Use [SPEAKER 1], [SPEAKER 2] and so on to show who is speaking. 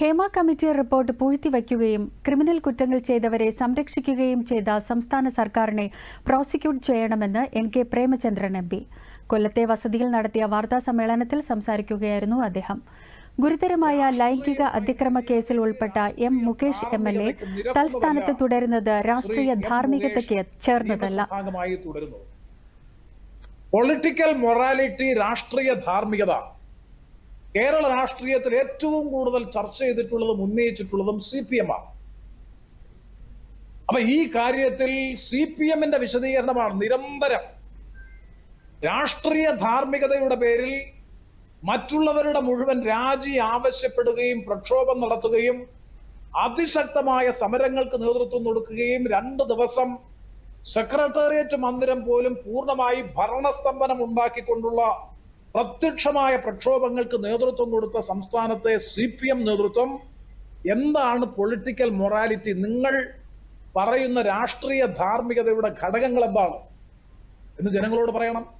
[SPEAKER 1] Hema committee report പൂഴ്ത്തിവയ്ക്കുകയും criminal കുറ്റങ്ങൾ ചെയ്തവരെ സംരക്ഷിക്കുകയും ചെയ്ത സംസ്ഥാന സർക്കാരിനെ പ്രോസിക്യൂട്ട് ചെയ്യണമെന്ന് N K Premachandran M P കൊല്ലത്തെ വസതിയിൽ നടത്തിയ വാർത്താ സമ്മേളനത്തിൽ സംസാരിക്കുകയായിരുന്നു അദ്ദേഹം ഗുരുതരമായ ലൈംഗിക അതിക്രമ കേസിൽ ഉൾപ്പെട്ട M Mukesh M L A തൽസ്ഥാനത്ത് തുടരുന്നത് രാഷ്ട്രീയ ധാർമ്മികതയ്ക്ക് ചേർന്നതല്ല
[SPEAKER 2] പൊളിറ്റിക്കൽ മൊറാലിറ്റി രാഷ്ട്രീയ ധാർമ്മികത കേരള രാഷ്ട്രീയത്തിൽ ഏറ്റവും കൂടുതൽ ചർച്ച ചെയ്തിട്ടുള്ളതും ഉന്നയിച്ചിട്ടുള്ളതും സി പി എം ആണ് അപ്പൊ ഈ കാര്യത്തിൽ സി പി എമ്മിന്റെ വിശദീകരണമാണ് നിരന്തരം രാഷ്ട്രീയ ധാർമ്മികതയുടെ പേരിൽ മറ്റുള്ളവരുടെ മുഴുവൻ രാജി ആവശ്യപ്പെടുകയും പ്രക്ഷോഭം നടത്തുകയും അതിശക്തമായ സമരങ്ങൾക്ക് നേതൃത്വം കൊടുക്കുകയും രണ്ട് ദിവസം സെക്രട്ടേറിയറ്റ് മന്ദിരം പോലും പൂർണ്ണമായി ഭരണസ്തംഭനം ഉണ്ടാക്കിക്കൊണ്ടുള്ള പ്രത്യക്ഷമായ പ്രക്ഷോഭങ്ങൾക്ക് നേതൃത്വം കൊടുത്ത സംസ്ഥാനത്തെ സി പി എം നേതൃത്വം എന്താണ് പൊളിറ്റിക്കൽ മൊറാലിറ്റി നിങ്ങൾ പറയുന്ന രാഷ്ട്രീയ ധാർമ്മികതയുടെ ഘടകങ്ങൾ എന്താണ് എന്ന് ജനങ്ങളോട് പറയണം